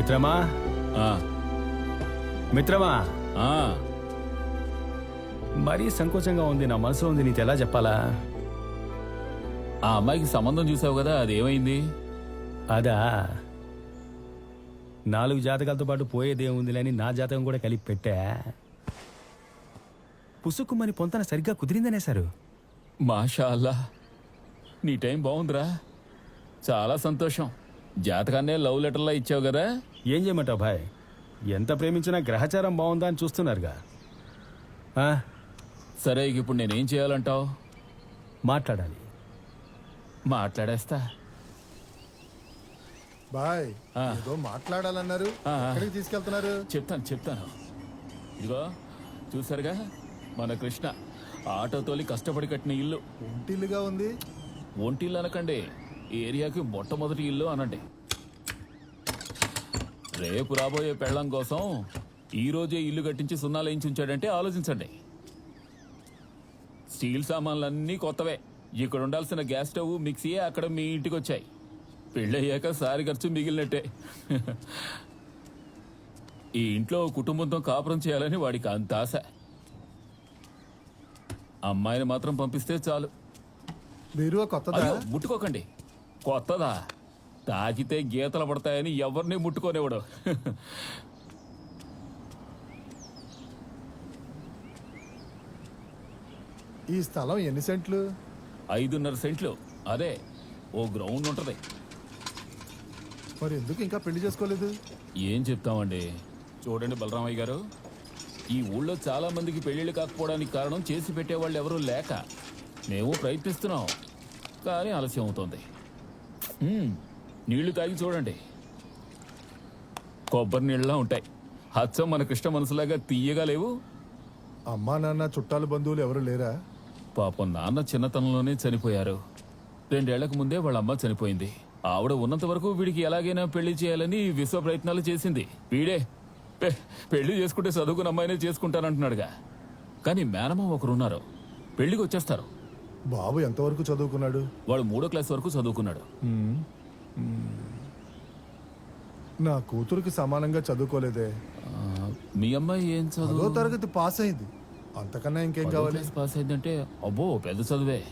మిత్రమా? ఆ, మిత్రమా? ఆ, మరీ సంకోచంగా ఉంది నా మనసులో ఉంది నీకు ఎలా చెప్పాలా? ఆ అమ్మాయికి సంబంధం చూసావు కదా అది ఏమైంది? అదా. నాలుగు జాతకాలతో పాటు పోయేదేముందిలే అని నా జాతకం కూడా కలిపి పెట్టా. పుసుక్కుమని పొంతన సరిగ్గా కుదిరిందనేశారు మాషా అల్లా నీ టైం బాగుందిరా. చాలా సంతోషం. జాతకాన్నే లవ్ లెటర్లా ఇచ్చావు కదా? ఏం చేయమంటావు భాయ్? ఎంత ప్రేమించినా గ్రహచారం బాగుందా అని చూస్తున్నారుగా. ఆ, సరే ఇక ఇప్పుడు నేనేం చేయాలంటావు? మాట్లాడాలి. మాట్లాడేస్తా. బాయ్ ఆ. ఏదో మాట్లాడాలన్నారు. ఆ, ఆ. ఎక్కడికి తీసుకెళ్తున్నారు? చెప్తాను చెప్తాను. ఇదిగో చూసారుగా? మన కృష్ణ ఆటో తోలి కష్టపడి కట్టిన ఇల్లు. ఒంటిల్లుగా ఉంది. ఒంటిల్లు అనకండి. ఈ ఏరియాకి మొట్టమొదటి ఇల్లు అనండి రేపు రాబోయే పెళ్ళం కోసం ఈ రోజే ఇల్లు కట్టించి సున్నాలు ఉంచాడంటే ఆలోచించండి. స్టీల్ సామాన్లన్నీ కొత్తవే. ఇక్కడ ఉండాల్సిన గ్యాస్ స్టవ్ మిక్సీ అక్కడ మీ ఇంటికి వచ్చాయి. పెళ్ళయ్యాక సారి ఖర్చు మిగిలినట్టే. ఈ ఇంట్లో కుటుంబంతో కాపురం చేయాలని వాడికి అంత ఆశ. అమ్మాయిని మాత్రం పంపిస్తే చాలు. కొత్తదా? అయ్యో ముట్టుకోకండి. కొత్తదా? తాకితే గీతలు పడతాయని ఎవరిని ముట్టుకోనివ్వడు. ఈ స్థలం ఎన్ని సెంట్లు? ఐదున్నర సెంట్లు. అదే ఓ గ్రౌండ్ ఉంటది. మరి ఎందుకు ఇంకా పెళ్ళి చేసుకోలేదు? ఏం చెప్తామండి? చూడండి బలరామయ్య గారు ఈ ఊళ్ళో చాలా మందికి పెళ్ళిళ్ళు కాకపోవడానికి కారణం చేసి పెట్టేవాళ్ళు ఎవరూ లేక మేము ప్రయత్నిస్తున్నాం కానీ ఆలస్యం అవుతోంది. నీళ్ళు తాగి చూడండి. కొబ్బరి నీళ్ళలా ఉంటాయి. హచ్చం మన కృష్ణ మనసులాగా తీయగా లేవు. అమ్మా నాన్న చుట్టాలు బంధువులు ఎవరు లేరా? పాపం నాన్న చిన్నతనంలోనే చనిపోయారు. రెండేళ్ళకు ముందే వాళ్ళ అమ్మ చనిపోయింది. ఆవిడ ఉన్నంత వరకు వీడికి ఎలాగైనా పెళ్ళి చేయాలని విశ్వ ప్రయత్నాలు చేసింది. వీడే పెళ్ళి చేసుకుంటే చదువుకున్న అమ్మాయినే చేసుకుంటానంటున్నాడుగా. కానీ మేనమ్మ ఒకరున్నారు. పెళ్ళికి వచ్చేస్తారు. బాబు ఎంతవరకు చదువుకున్నాడు? వాడు మూడో క్లాస్ వరకు చదువుకున్నాడు. నా కూతురికి సమానంగా చదువుకోలేదే. మీ అమ్మాయి ఏం పదో చదువు తరగతి పాస్ అయింది. అంతకన్నా ఇంకేం పదో కావాలి? క్లాస్ పాస్ అయిందంటే అబ్బో పెద్ద చదువే.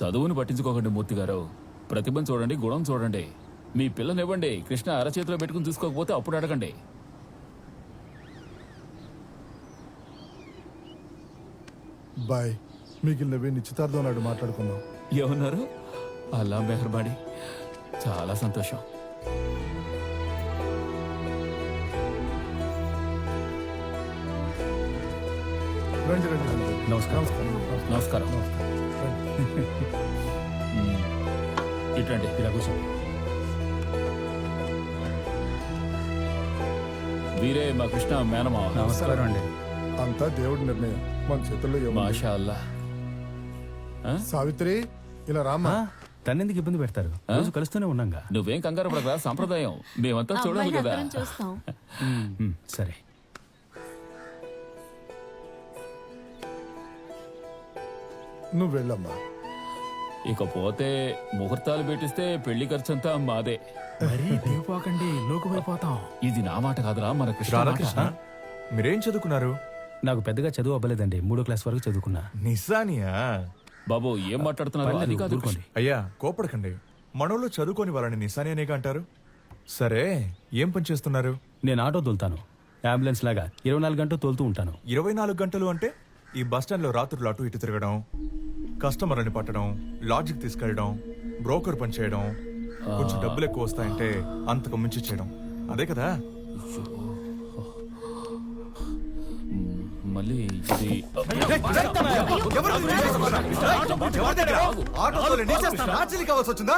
చదువుని పట్టించుకోకండి మూర్తి గారు. ప్రతిభను చూడండి గుణం చూడండి. మీ పిల్లనివ్వండి కృష్ణ అరచేతిలో పెట్టుకుని చూసుకోకపోతే అప్పుడు అడగండి. బాయ్. మిగిలినవి నిశ్చితార్థం నాడు మాట్లాడుకుందాం. ఏమన్నారు? అల్లా మెహర్బాడి చాలా సంతోషం. రండి రండి రండి. నమస్కారం. నమస్కారం. ఇటండి ఇలా కూర్చో వీరే మా కృష్ణ మేనమా నమస్కారం. అండి. అంతా దేవుడి నిర్ణయం. మన చేతుల్లో ఏముంది? మాషా అల్లా? సావిత్రి ఇలా రామ్మా. తన్నెందుకు ఇబ్బంది పెడతారు? రోజు కలుస్తూనే ఉన్నాగా నువ్వేం కంగారు పడరా సంప్రదాయం. మేమంతా చూడాలి కదా. చూస్తాం. సరే. నువ్వు వెళ్ళమ్మా. ఇకపోతే ముహూర్తాలు పెట్టిస్తే పెళ్ళి ఖర్చంతా మాదే. మరీ దిగిపోకండి ఇది నా మాట కాదురా మన కృష్ణ మాట. రాధాకృష్ణ మీరేం చదువుకున్నారు? నాకు పెద్దగా చదువు అవ్వలేదండి మూడో క్లాస్ వరకు చదువుకున్నా. నిజానియా? బాబు ఏం మాట్లాడుతున్నారు? అది పర్లేదు, కాదు. ఊరుకోండి. అయ్యా కోపడకండి. మనోళ్ళు చదువుకొని వాళ్ళని నిశానియానేగా అంటారు సరే ఏం పని చేస్తున్నారు? నేను ఆటో తోలుతాను. అంబులెన్స్ లాగా ఇరవై నాలుగు గంటలు తోలుతూ ఉంటాను. ఇరవై నాలుగు గంటలు అంటే ఈ బస్ స్టాండ్లో రాత్రులు అటు ఇటు తిరగడం కస్టమర్ని పట్టడం లాడ్జికి తీసుకెళ్ళడం బ్రోకర్ పని చేయడం కొంచెం డబ్బులు ఎక్కువ వస్తాయంటే అంతకు మించి చేయడం. అదే కదా? మళ్ళీ ఇది వచ్చిందా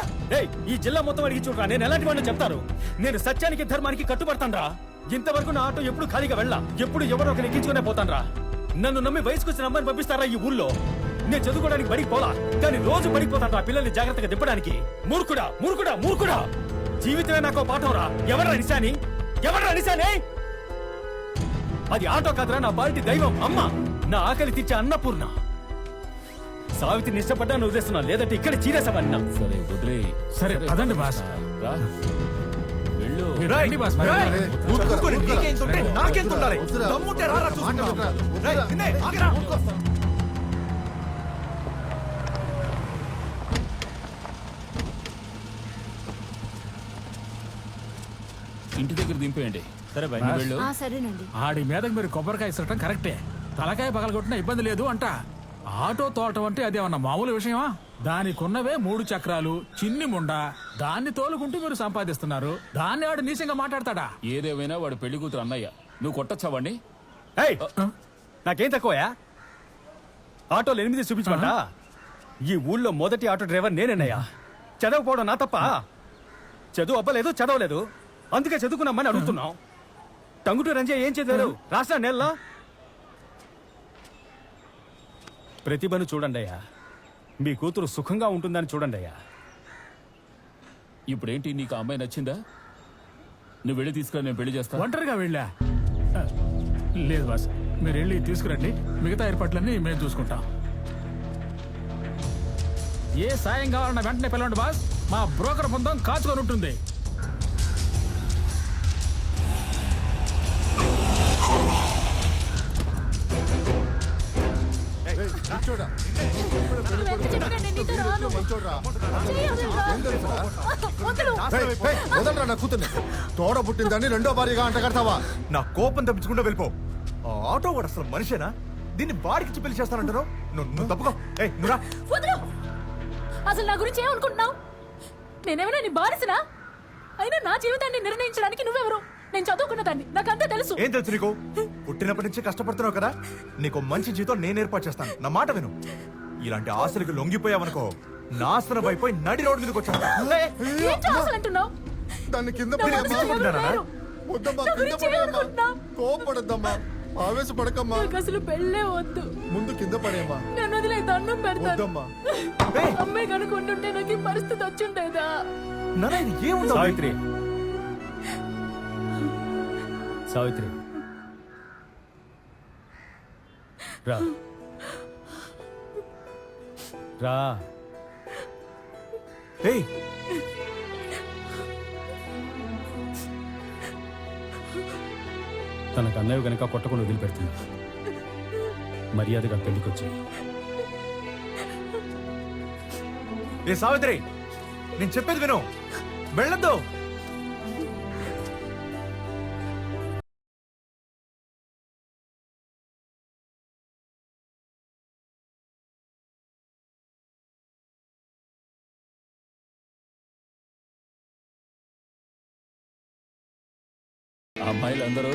ఈ జిల్లా మొత్తం అడిగి చూడరా? నేను ఎలాంటి వాడిని చెప్తారు? నేను సత్యానికి ధర్మానికి కట్టుబడతాను రా ఇంతవరకు నా ఆటో ఎప్పుడు ఖాళీగా వెళ్ళా? ఎప్పుడు ఎవరో ఒకరు ఎక్కించుకునే పోతాను రా నన్ను నమ్మి వయసుకు వచ్చిన పంపిస్తారా ఈ ఊళ్ళో? నేను చదువుకోవడానికి బడికి పోలా కానీ రోజు బడికి పోతాను రా పిల్లల్ని జాగ్రత్తగా దిప్పడానికి మూర్ఖుడా మూర్ఖుడా మూర్ఖుడా! జీవితమే నాకు పాఠం రా ఎవరు అనిశాని ఎవరు నిశాని అది ఆటో కాదురా నా బాల్టి దైవం అమ్మ నా ఆకలి తీర్చే అన్నపూర్ణ సావిత్రిని ఇష్టపడ్డాను వదిలేస్తున్నా లేదంటే ఇక్కడ చీరేసామన్నా సరే వదిలే సరే, పదండి బాస్. రా వెళ్ళు రండి బాస్. నువ్వు. నీకెంత ఉండాలి? వద్దురా. దమ్ముంటే రారా మాట చూసుకుందాం. వినరా. రేయ్, నిన్నే, ఆగరా. ఇంటి దగ్గర దింపేయండి. సరే బాయ్ నువ్వు వెళ్ళు. ఆ సరేనండి. ఆడి మీదకి మీరు కొబ్బరికాయ ఇసరటం కరెక్టే. తలకాయ పగలగొట్టినా ఇబ్బంది లేదు అంట. ఆటో తోటం అంటే అదేమన్నా మామూలు విషయమా? దానికున్నవే మూడు చక్రాలు చిన్ని ముండ దాన్ని తోలుకుంటూ మీరు సంపాదిస్తున్నారు. దాన్ని ఆడు నీచంగా మాట్లాడతాడా? ఏదేమైనా వాడు పెళ్ళి కూతురు అన్నయ్య. నువ్వు కొట్టచ్చావండి ఏయ్ నాకేం తక్కువయా ఆటోలు ఎనిమిది చూపించమంట? ఈ ఊళ్ళో మొదటి ఆటో డ్రైవర్ నేనేనయ్యా చదవకపోవడం నా తప్ప? చదువు అవ్వలేదు చదవలేదు. అందుకే చదువుకున్నామని అడుగుతున్నాం. టంగుటూ రంజే ఏం చదివారు రాసా నెలలో? ప్రతిభను చూడండి అయ్యా మీ కూతురు సుఖంగా ఉంటుందని చూడండి అయ్యా ఇప్పుడేంటి నీకు ఆ అమ్మాయి నచ్చిందా? నువ్వు వెళ్ళి తీసుకురా నేను పెళ్ళి చేస్తా. ఒంటరిగా వెళ్ళా. లేదు బాస్ మీరు వెళ్ళి తీసుకురండి. మిగతా ఏర్పాట్లన్నీ మేము చూసుకుంటాం. ఏ సాయం కావాలన్నా వెంటనే పిలవండి బాస్. మా బ్రోకర్ బృందం కాచుకొని ఉంటుంది. ఏం వదలరా నా కూతుర్ని. తోడ పుట్టిందని రెండో భార్యగా అంట కడతావా? నా కోపం తప్పించుకుంటూ వెళ్ళిపో. ఆ ఆటో వాడు అసలు మనిషేనా? దీన్ని వాడికి పెళ్ళి చేస్తానంటారు? నువ్వు నువ్వు తప్పుకో. వదలు! అసలు నా గురించి ఏమనుకుంటున్నావు? నేనేమైనా నీ బానిసనా? అయినా నా జీవితాన్ని నిర్ణయించడానికి నువ్వెవరు? నేను చదువుకున్న దాన్ని నాకంతా తెలుసు. ఏం తెలుసు నీకు? పుట్టినప్పటి నుంచి కష్టపడుతున్నావు కదా? నీకు మంచి జీతం నేను ఏర్పాటు చేస్తాను. నా మాట విను. ఇలాంటి ఆశలకు లొంగిపోయావనుకో నాశనం అయిపోయి నడి రోడ్డు మీదకి వచ్చాను ఏంటో అసలు అంటున్నావు? దాన్ని కింద. వద్దమ్మా నా కింద గురించి పడేయమ్మా. ఏమనుకుంటున్నావు? కోపడద్దమ్మా. ఆవేశపడకమ్మా. నాకు అసలు పెళ్ళే వద్దు. ముందు కింద పడేయమ్మా. నన్ను వదిలే దండం పెడతాను. వద్దమ్మా. అమ్మాయి కనుకుంటుంటే నాకు ఈ పరిస్థితి వచ్చిండేదా నాన్న ఇది ఏముందో? సావిత్రి సావిత్రి. రా. రా. ఏయ్ తనకు అన్నయ్య గనక కొట్టకుండా వదిలిపెడుతుంది. మర్యాదగా పెళ్ళికొచ్చి ఏ సావిత్రి నేను చెప్పేది విను. వెళ్ళొద్దు. అమ్మాయిలందరూ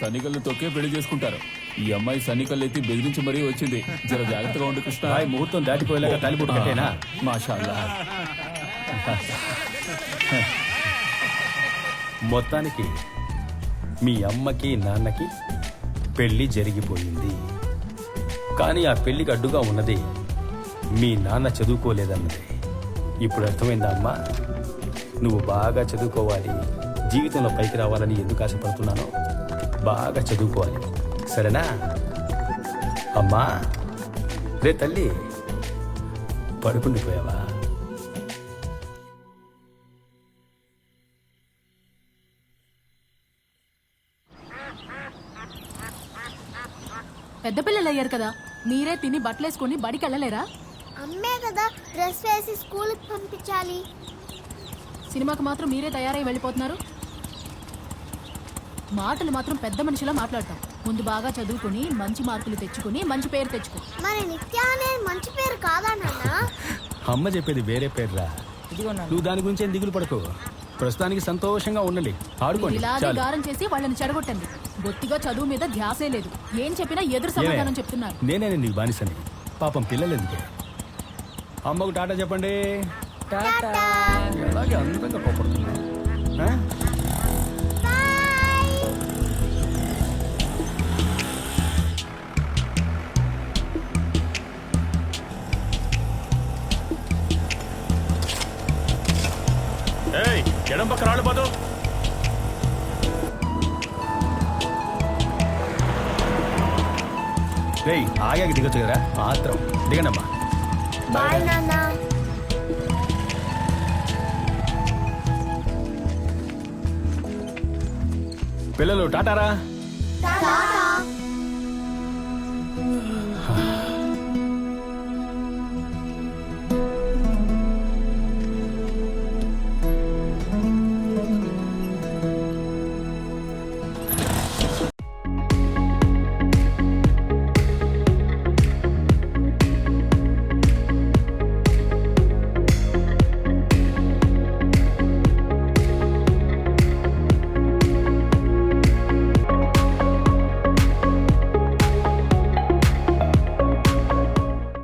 సన్నికల్ని తొక్కే పెళ్ళి చేసుకుంటారు. ఈ అమ్మాయి సన్నికల్లు ఎత్తి బెదిరించి మరీ వచ్చింది. జర జాగ్రత్తగా ఉండు కృష్ణ. రాయ్ ముహూర్తం దాటిపోయేలాగా తాలిబొట్టు కట్టేనా? మాషాల్లా. మొత్తానికి మీ అమ్మకి నాన్నకి పెళ్ళి జరిగిపోయింది. కానీ ఆ పెళ్ళికి అడ్డుగా ఉన్నది మీ నాన్న చదువుకోలేదన్నదే. ఇప్పుడు అర్థమైందా అమ్మా? నువ్వు బాగా చదువుకోవాలి. జీవితంలో పైకి రావాలని ఎందుకు ఆశపడుతున్నానో బాగా చదువుకోవాలి. సరేనా? అమ్మా! రే తల్లి! పడుకుండిపోయావా పెద్ద పిల్లలు అయ్యారు కదా మీరే తిని బట్టలేసుకొని బడికి వెళ్ళలేరా? అమ్మే కదా డ్రెస్ వేసి స్కూల్కి పంపించాలి. సినిమాకి మాత్రం మీరే తయారై వెళ్ళిపోతున్నారు. మాటలు మాత్రం పెద్ద మనిషిలా మాట్లాడతాం. ముందు బాగా చదువుకుని మంచి మార్కులు తెచ్చుకుని మంచి పేరు తెచ్చుకో. మరి నిత్య అనేది మంచి పేరు కాదా నాన్న? అమ్మ చెప్పేది వేరే పేర్రా. నువ్వు దాని గురించి ఏం దిగులు పడకు. ప్రస్తుతానికి సంతోషంగా ఉండండి. ఆడుకోండి. ఇలాగే చాలు. గారం చేసి వాళ్ళని చెడగొట్టండి. బొత్తిగా చదువు మీద ధ్యాసే లేదు. ఏం చెప్పినా ఎదురు సమాధానం చెప్తున్నారు. నేనే నీకు బానిసని. పాపం పిల్లలు ఎందుకు? అమ్మకు టాటా చెప్పండి. టాటా. ఎలాగే అందంగా కోపడుతున్నా ఎడం పక్క రాళ్ళు పోదు రేయ్ ఆగాకి దిగొచ్చు కదా? మాత్రం. దిగండి అమ్మా బాయ్ నాన్న. పిల్లలు టాటారా టాటా.